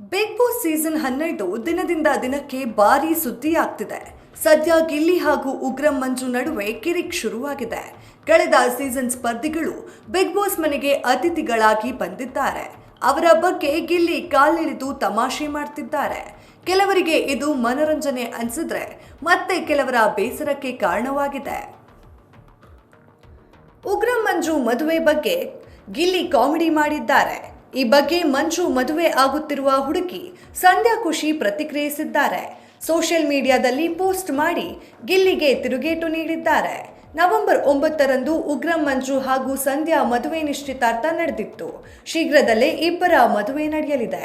Big boss season ಹನ್ನೆರಡು ದಿನದಿಂದ ದಿನಕ್ಕೆ ಭಾರೀ ಸುದ್ದಿಯಾಗ್ತಿದೆ. ಸದ್ಯ ಗಿಲ್ಲಿ ಹಾಗೂ ಉಗ್ರಂ ಮಂಜು ನಡುವೆ ಕಿರಿಕ್ ಶುರುವಾಗಿದೆ. ಕಳೆದ ಸೀಸನ್ ಸ್ಪರ್ಧಿಗಳು ಬಿಗ್ ಬಾಸ್ ಮನೆಗೆ ಅತಿಥಿಗಳಾಗಿ ಬಂದಿದ್ದಾರೆ. ಅವರ ಬಗ್ಗೆ ಗಿಲ್ಲಿ ಕಾಲಿಳಿದು ತಮಾಷೆ ಮಾಡ್ತಿದ್ದಾರೆ. ಕೆಲವರಿಗೆ ಇದು ಮನರಂಜನೆ ಅನಿಸಿದ್ರೆ ಮತ್ತೆ ಕೆಲವರ ಬೇಸರಕ್ಕೆ ಕಾರಣವಾಗಿದೆ. ಉಗ್ರಂ ಮಂಜು ಮದುವೆ ಬಗ್ಗೆ ಗಿಲ್ಲಿ ಕಾಮಿಡಿ ಮಾಡಿದ್ದಾರೆ. ಈ ಬಗ್ಗೆ ಮಂಜು ಮದುವೆ ಆಗುತ್ತಿರುವ ಹುಡುಗಿ ಸಂಧ್ಯಾ ಖುಷಿ ಪ್ರತಿಕ್ರಿಯಿಸಿದ್ದಾರೆ. ಸೋಷಿಯಲ್ ಮೀಡಿಯಾದಲ್ಲಿ ಪೋಸ್ಟ್ ಮಾಡಿ ಗಿಲ್ಲಿಗೆ ತಿರುಗೇಟು ನೀಡಿದ್ದಾರೆ. ನವೆಂಬರ್ ಒಂಬತ್ತರಂದು ಉಗ್ರಂ ಮಂಜು ಹಾಗೂ ಸಂಧ್ಯಾ ಮದುವೆ ನಿಶ್ಚಿತಾರ್ಥ ನಡೆದಿತ್ತು. ಶೀಘ್ರದಲ್ಲೇ ಇಬ್ಬರ ಮದುವೆ ನಡೆಯಲಿದೆ.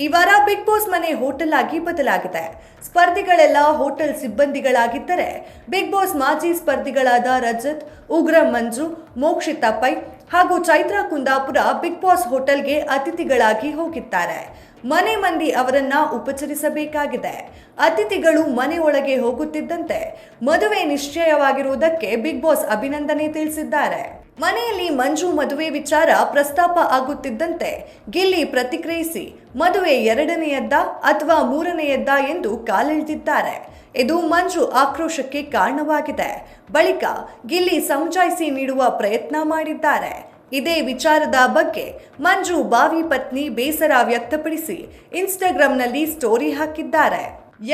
ಈ ವಾರ ಬಿಗ್ ಬಾಸ್ ಮನೆ ಹೋಟೆಲ್ ಆಗಿ ಬದಲಾಗಿದೆ. ಸ್ಪರ್ಧಿಗಳೆಲ್ಲ ಹೋಟೆಲ್ ಸಿಬ್ಬಂದಿಗಳಾಗಿದ್ದರೆ ಬಿಗ್ ಬಾಸ್ ಮಾಜಿ ಸ್ಪರ್ಧಿಗಳಾದ ರಜತ್, ಉಗ್ರಂ ಮಂಜು, ಮೋಕ್ಷಿತಾ ಪೈ ಹಾಗೂ ಚೈತ್ರಾ ಕುಂದಾಪುರ ಬಿಗ್ ಬಾಸ್ ಹೋಟೆಲ್ಗೆ ಅತಿಥಿಗಳಾಗಿ ಹೋಗಿದ್ದಾರೆ. ಮನೆ ಮಂದಿ ಅವರನ್ನ ಉಪಚರಿಸಬೇಕಾಗಿದೆ. ಅತಿಥಿಗಳು ಮನೆ ಒಳಗೆ ಹೋಗುತ್ತಿದ್ದಂತೆ ಮದುವೆ ನಿಶ್ಚಯವಾಗಿರುವುದಕ್ಕೆ ಬಿಗ್ ಬಾಸ್ ಅಭಿನಂದನೆ ತಿಳಿಸಿದ್ದಾರೆ. ಮನೆಯಲ್ಲಿ ಮಂಜು ಮದುವೆ ವಿಚಾರ ಪ್ರಸ್ತಾಪ ಆಗುತ್ತಿದ್ದಂತೆ ಗಿಲ್ಲಿ ಪ್ರತಿಕ್ರಿಯಿಸಿ, ಮದುವೆ ಎರಡನೆಯದ್ದ ಅಥವಾ ಮೂರನೆಯದ್ದ ಎಂದು ಕಾಲೆಳೆದಿದ್ದಾರೆ. ಇದು ಮಂಜು ಆಕ್ರೋಶಕ್ಕೆ ಕಾರಣವಾಗಿದೆ. ಬಳಿಕ ಗಿಲ್ಲಿ ಸಮಜಾಯಿಸಿ ನೀಡುವ ಪ್ರಯತ್ನ ಮಾಡಿದ್ದಾರೆ. ಇದೇ ವಿಚಾರದ ಬಗ್ಗೆ ಮಂಜು ಬಾವಿ ಪತ್ನಿ ಬೇಸರ ವ್ಯಕ್ತಪಡಿಸಿ ಇನ್ಸ್ಟಾಗ್ರಾಂನಲ್ಲಿ ಸ್ಟೋರಿ ಹಾಕಿದ್ದಾರೆ.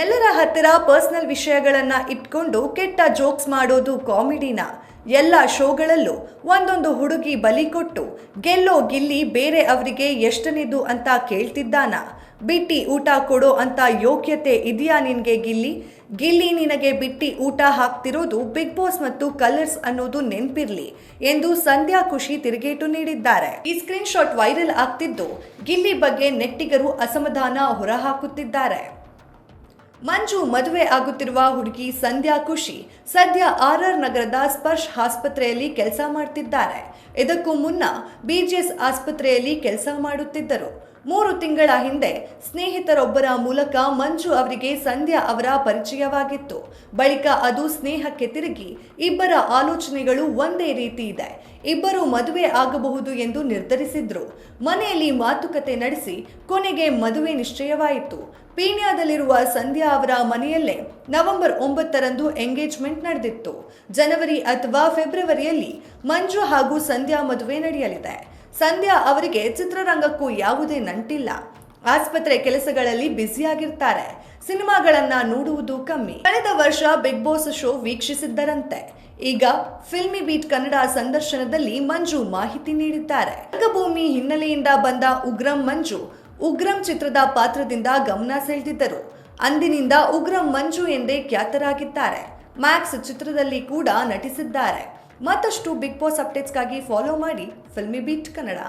ಎಲ್ಲರ ಹತ್ತಿರ ಪರ್ಸನಲ್ ವಿಷಯಗಳನ್ನು ಇಟ್ಕೊಂಡು ಕೆಟ್ಟ ಜೋಕ್ಸ್ ಮಾಡೋದು ಕಾಮಿಡಿನ? ಎಲ್ಲ ಶೋಗಳಲ್ಲೂ ಒಂದೊಂದು ಹುಡುಗಿ ಬಲಿ ಕೊಟ್ಟು ಗೆಲ್ಲೋ ಗಿಲ್ಲಿ ಬೇರೆ ಅವರಿಗೆ ಎಷ್ಟನಿದ್ದು ಅಂತ ಕೇಳ್ತಿದ್ದಾನ? ಬಿಟ್ಟಿ ಊಟ ಕೊಡೋ ಅಂತ ಯೋಗ್ಯತೆ ಇದೆಯಾ ನಿನಗೆ ಗಿಲ್ಲಿ? ಗಿಲ್ಲಿ ನಿನಗೆ ಬಿಟ್ಟಿ ಊಟ ಹಾಕ್ತಿರೋದು ಬಿಗ್ ಬಾಸ್ ಮತ್ತು ಕಲರ್ಸ್ ಅನ್ನೋದು ನೆನ್ಪಿರ್ಲಿ ಎಂದು ಸಂಧ್ಯಾ ಖುಷಿ ತಿರುಗೇಟು ನೀಡಿದ್ದಾರೆ. ಈ ಸ್ಕ್ರೀನ್ ಶಾಟ್ ವೈರಲ್ ಆಗ್ತಿದ್ದು ಗಿಲ್ಲಿ ಬಗ್ಗೆ ನೆಟ್ಟಿಗರು ಅಸಮಾಧಾನ ಹೊರಹಾಕುತ್ತಿದ್ದಾರೆ. ಮಂಜು ಮದುವೆ ಆಗುತ್ತಿರುವ ಹುಡುಗಿ ಸಂಧ್ಯಾ ಖುಷಿ ಸದ್ಯ ಆರ್ ಆರ್ ನಗರದ ಸ್ಪರ್ಶ್ ಆಸ್ಪತ್ರೆಯಲ್ಲಿ ಕೆಲಸ ಮಾಡ್ತಿದ್ದಾರೆ. ಇದಕ್ಕೂ ಮುನ್ನ ಬಿಜಿಎಸ್ ಆಸ್ಪತ್ರೆಯಲ್ಲಿ ಕೆಲಸ ಮಾಡುತ್ತಿದ್ದರು. ಮೂರು ತಿಂಗಳ ಹಿಂದೆ ಸ್ನೇಹಿತರೊಬ್ಬರ ಮೂಲಕ ಮಂಜು ಅವರಿಗೆ ಸಂಧ್ಯಾ ಅವರ ಪರಿಚಯವಾಗಿತ್ತು. ಬಳಿಕ ಅದು ಸ್ನೇಹಕ್ಕೆ ತಿರುಗಿ ಇಬ್ಬರ ಆಲೋಚನೆಗಳು ಒಂದೇ ರೀತಿ ಇದೆ. ಇಬ್ಬರು ಮದುವೆ ಆಗಬಹುದು ಎಂದು ನಿರ್ಧರಿಸಿದ್ರು. ಮನೆಯಲ್ಲಿ ಮಾತುಕತೆ ನಡೆಸಿ ಕೊನೆಗೆ ಮದುವೆ ನಿಶ್ಚಯವಾಯಿತು. ಪೀಣ್ಯದಲ್ಲಿರುವ ಸಂಧ್ಯಾ ಅವರ ಮನೆಯಲ್ಲೇ ನವೆಂಬರ್ ಒಂಬತ್ತರಂದು ಎಂಗೇಜ್ಮೆಂಟ್ ನಡೆದಿತ್ತು. ಜನವರಿ ಅಥವಾ ಫೆಬ್ರವರಿಯಲ್ಲಿ ಮಂಜು ಹಾಗೂ ಸಂಧ್ಯಾ ಮದುವೆ ನಡೆಯಲಿದೆ. ಸಂಧ್ಯಾ ಅವರಿಗೆ ಚಿತ್ರರಂಗಕ್ಕೂ ಯಾವುದೇ ನಂಟಿಲ್ಲ. ಆಸ್ಪತ್ರೆ ಕೆಲಸಗಳಲ್ಲಿ ಬ್ಯುಸಿಯಾಗಿರ್ತಾರೆ. ಸಿನಿಮಾಗಳನ್ನ ನೋಡುವುದು ಕಮ್ಮಿ. ಕಳೆದ ವರ್ಷ ಬಿಗ್ ಬಾಸ್ ಶೋ ವೀಕ್ಷಿಸಿದ್ದರಂತೆ. ಈಗ ಫಿಲ್ಮಿ ಬೀಟ್ ಕನ್ನಡ ಸಂದರ್ಶನದಲ್ಲಿ ಮಂಜು ಮಾಹಿತಿ ನೀಡಿದ್ದಾರೆ. ರಂಗಭೂಮಿ ಹಿನ್ನೆಲೆಯಿಂದ ಬಂದ ಉಗ್ರಂ ಮಂಜು ಉಗ್ರಂ ಚಿತ್ರದ ಪಾತ್ರದಿಂದ ಗಮನ ಸೆಳೆದಿದ್ದರು. ಅಂದಿನಿಂದ ಉಗ್ರಂ ಮಂಜು ಎಂದೇ ಖ್ಯಾತರಾಗಿದ್ದಾರೆ. ಮ್ಯಾಕ್ಸ್ ಚಿತ್ರದಲ್ಲಿ ಕೂಡ ನಟಿಸಿದ್ದಾರೆ. ಮತ್ತಷ್ಟು ಬಿಗ್ ಬಾಸ್ ಅಪ್ಡೇಟ್ಸ್ಗಾಗಿ ಫಾಲೋ ಮಾಡಿ ಫಿಲ್ಮಿ ಬೀಟ್ ಕನ್ನಡ.